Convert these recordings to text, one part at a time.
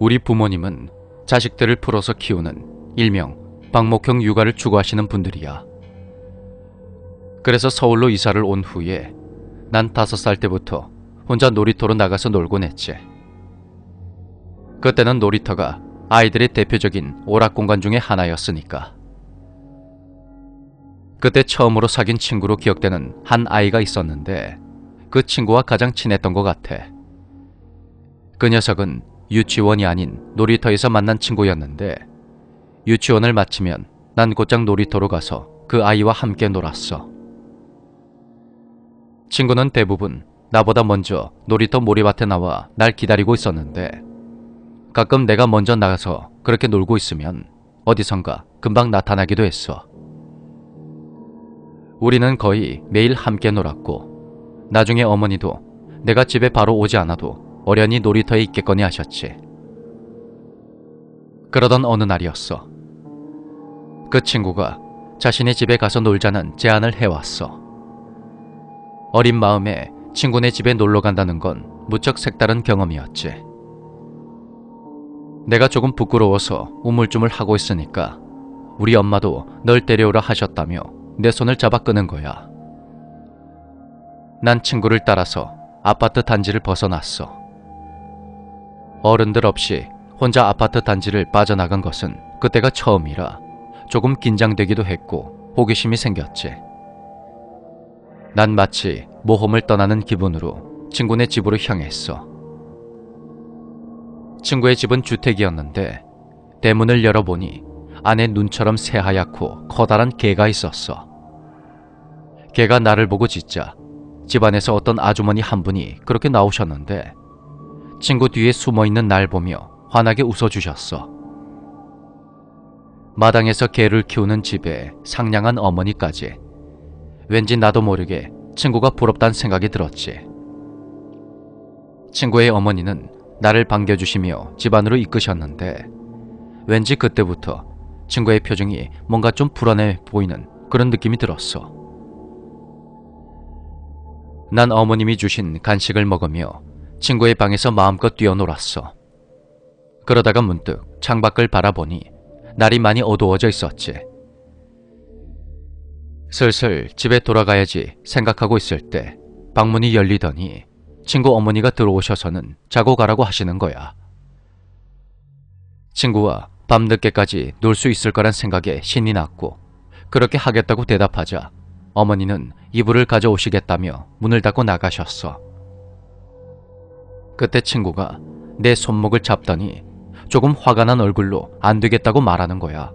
우리 부모님은 자식들을 풀어서 키우는 일명 방목형 육아를 추구하시는 분들이야. 그래서 서울로 이사를 온 후에 난 다섯 살 때부터 혼자 놀이터로 나가서 놀곤 했지. 그때는 놀이터가 아이들의 대표적인 오락 공간 중의 하나였으니까. 그때 처음으로 사귄 친구로 기억되는 한 아이가 있었는데 그 친구와 가장 친했던 것 같아. 그 녀석은 유치원이 아닌 놀이터에서 만난 친구였는데 유치원을 마치면 난 곧장 놀이터로 가서 그 아이와 함께 놀았어. 친구는 대부분 나보다 먼저 놀이터 모래밭에 나와 날 기다리고 있었는데 가끔 내가 먼저 나가서 그렇게 놀고 있으면 어디선가 금방 나타나기도 했어. 우리는 거의 매일 함께 놀았고 나중에 어머니도 내가 집에 바로 오지 않아도 어련히 놀이터에 있겠거니 하셨지. 그러던 어느 날이었어. 그 친구가 자신의 집에 가서 놀자는 제안을 해왔어. 어린 마음에 친구네 집에 놀러 간다는 건 무척 색다른 경험이었지. 내가 조금 부끄러워서 우물쭈물 하고 있으니까 우리 엄마도 널 데려오라 하셨다며 내 손을 잡아 끄는 거야. 난 친구를 따라서 아파트 단지를 벗어났어. 어른들 없이 혼자 아파트 단지를 빠져나간 것은 그때가 처음이라 조금 긴장되기도 했고 호기심이 생겼지. 난 마치 모험을 떠나는 기분으로 친구네 집으로 향했어. 친구의 집은 주택이었는데 대문을 열어보니 안에 눈처럼 새하얗고 커다란 개가 있었어. 개가 나를 보고 짖자 집 안에서 어떤 아주머니 한 분이 그렇게 나오셨는데 친구 뒤에 숨어 있는 날 보며 환하게 웃어주셨어. 마당에서 개를 키우는 집에 상냥한 어머니까지 왠지 나도 모르게 친구가 부럽다는 생각이 들었지. 친구의 어머니는 나를 반겨주시며 집안으로 이끄셨는데 왠지 그때부터 친구의 표정이 뭔가 좀 불안해 보이는 그런 느낌이 들었어. 난 어머님이 주신 간식을 먹으며 친구의 방에서 마음껏 뛰어놀았어. 그러다가 문득 창밖을 바라보니 날이 많이 어두워져 있었지. 슬슬 집에 돌아가야지 생각하고 있을 때 방문이 열리더니 친구 어머니가 들어오셔서는 자고 가라고 하시는 거야. 친구와 밤늦게까지 놀 수 있을 거란 생각에 신이 났고 그렇게 하겠다고 대답하자 어머니는 이불을 가져오시겠다며 문을 닫고 나가셨어. 그때 친구가 내 손목을 잡더니 조금 화가 난 얼굴로 안 되겠다고 말하는 거야.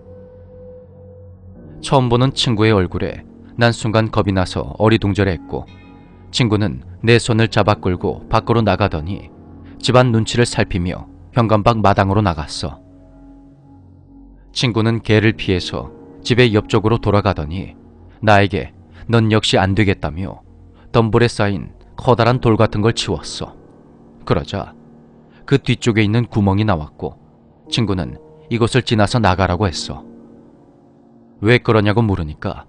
처음 보는 친구의 얼굴에 난 순간 겁이 나서 어리둥절했고 친구는 내 손을 잡아 끌고 밖으로 나가더니 집안 눈치를 살피며 현관밖 마당으로 나갔어. 친구는 개를 피해서 집의 옆쪽으로 돌아가더니 나에게 넌 역시 안 되겠다며 덤불에 쌓인 커다란 돌 같은 걸 치웠어. 그러자 그 뒤쪽에 있는 구멍이 나왔고 친구는 이곳을 지나서 나가라고 했어. 왜 그러냐고 물으니까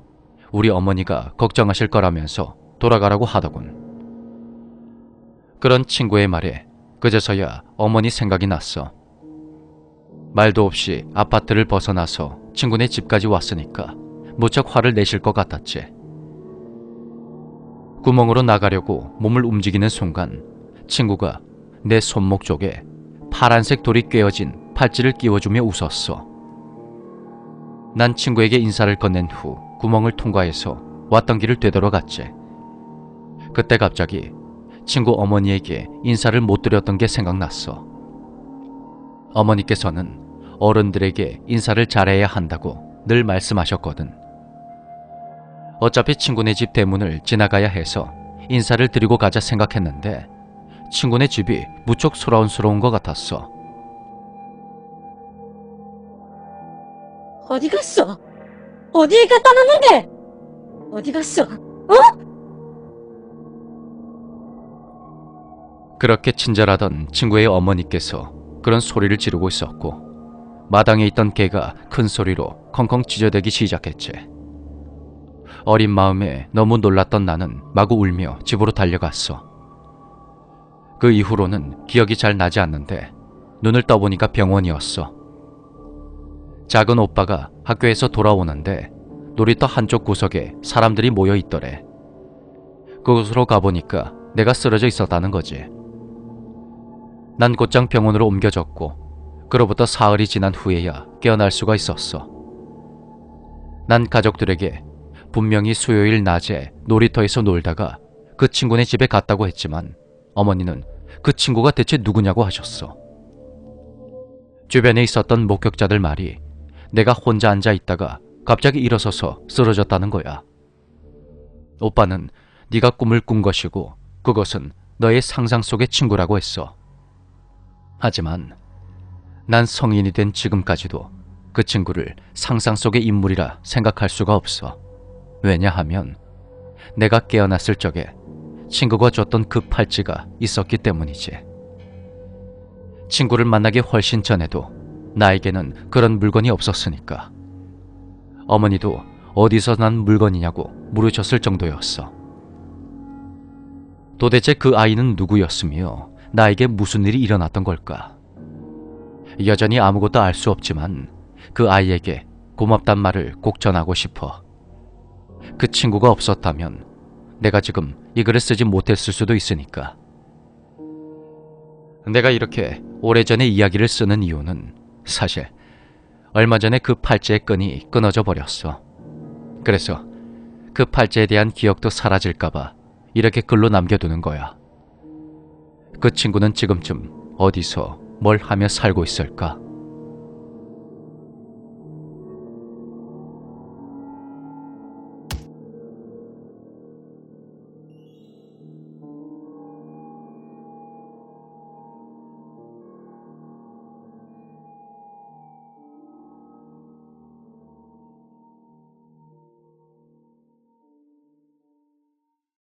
우리 어머니가 걱정하실 거라면서 돌아가라고 하더군. 그런 친구의 말에 그제서야 어머니 생각이 났어. 말도 없이 아파트를 벗어나서 친구네 집까지 왔으니까 무척 화를 내실 것 같았지. 구멍으로 나가려고 몸을 움직이는 순간 친구가 내 손목 쪽에 파란색 돌이 꿰어진 팔찌를 끼워주며 웃었어. 난 친구에게 인사를 건넨 후 구멍을 통과해서 왔던 길을 되돌아갔지. 그때 갑자기 친구 어머니에게 인사를 못 드렸던 게 생각났어. 어머니께서는 어른들에게 인사를 잘해야 한다고 늘 말씀하셨거든. 어차피 친구네 집 대문을 지나가야 해서 인사를 드리고 가자 생각했는데 친구네 집이 무척 소라운스러운 것 같았어. 어디 갔어? 어디에 갔다 놨는데? 어디 갔어? 어? 그렇게 친절하던 친구의 어머니께서 그런 소리를 지르고 있었고 마당에 있던 개가 큰 소리로 컹컹 짖어대기 시작했지. 어린 마음에 너무 놀랐던 나는 마구 울며 집으로 달려갔어. 그 이후로는 기억이 잘 나지 않는데 눈을 떠보니까 병원이었어. 작은 오빠가 학교에서 돌아오는데 놀이터 한쪽 구석에 사람들이 모여 있더래. 그곳으로 가보니까 내가 쓰러져 있었다는 거지. 난 곧장 병원으로 옮겨졌고, 그로부터 사흘이 지난 후에야 깨어날 수가 있었어. 난 가족들에게 분명히 수요일 낮에 놀이터에서 놀다가 그 친구네 집에 갔다고 했지만 어머니는 그 친구가 대체 누구냐고 하셨어. 주변에 있었던 목격자들 말이 내가 혼자 앉아 있다가 갑자기 일어서서 쓰러졌다는 거야. 오빠는 네가 꿈을 꾼 것이고 그것은 너의 상상 속의 친구라고 했어. 하지만 난 성인이 된 지금까지도 그 친구를 상상 속의 인물이라 생각할 수가 없어. 왜냐하면 내가 깨어났을 적에 친구가 줬던 그 팔찌가 있었기 때문이지. 친구를 만나기 훨씬 전에도 나에게는 그런 물건이 없었으니까. 어머니도 어디서 난 물건이냐고 물으셨을 정도였어. 도대체 그 아이는 누구였으며 나에게 무슨 일이 일어났던 걸까? 여전히 아무것도 알 수 없지만 그 아이에게 고맙단 말을 꼭 전하고 싶어. 그 친구가 없었다면 내가 지금 이 글을 쓰지 못했을 수도 있으니까. 내가 이렇게 오래전의 이야기를 쓰는 이유는 사실 얼마 전에 그 팔찌의 끈이 끊어져 버렸어. 그래서 그 팔찌에 대한 기억도 사라질까봐 이렇게 글로 남겨두는 거야. 그 친구는 지금쯤 어디서 뭘 하며 살고 있을까?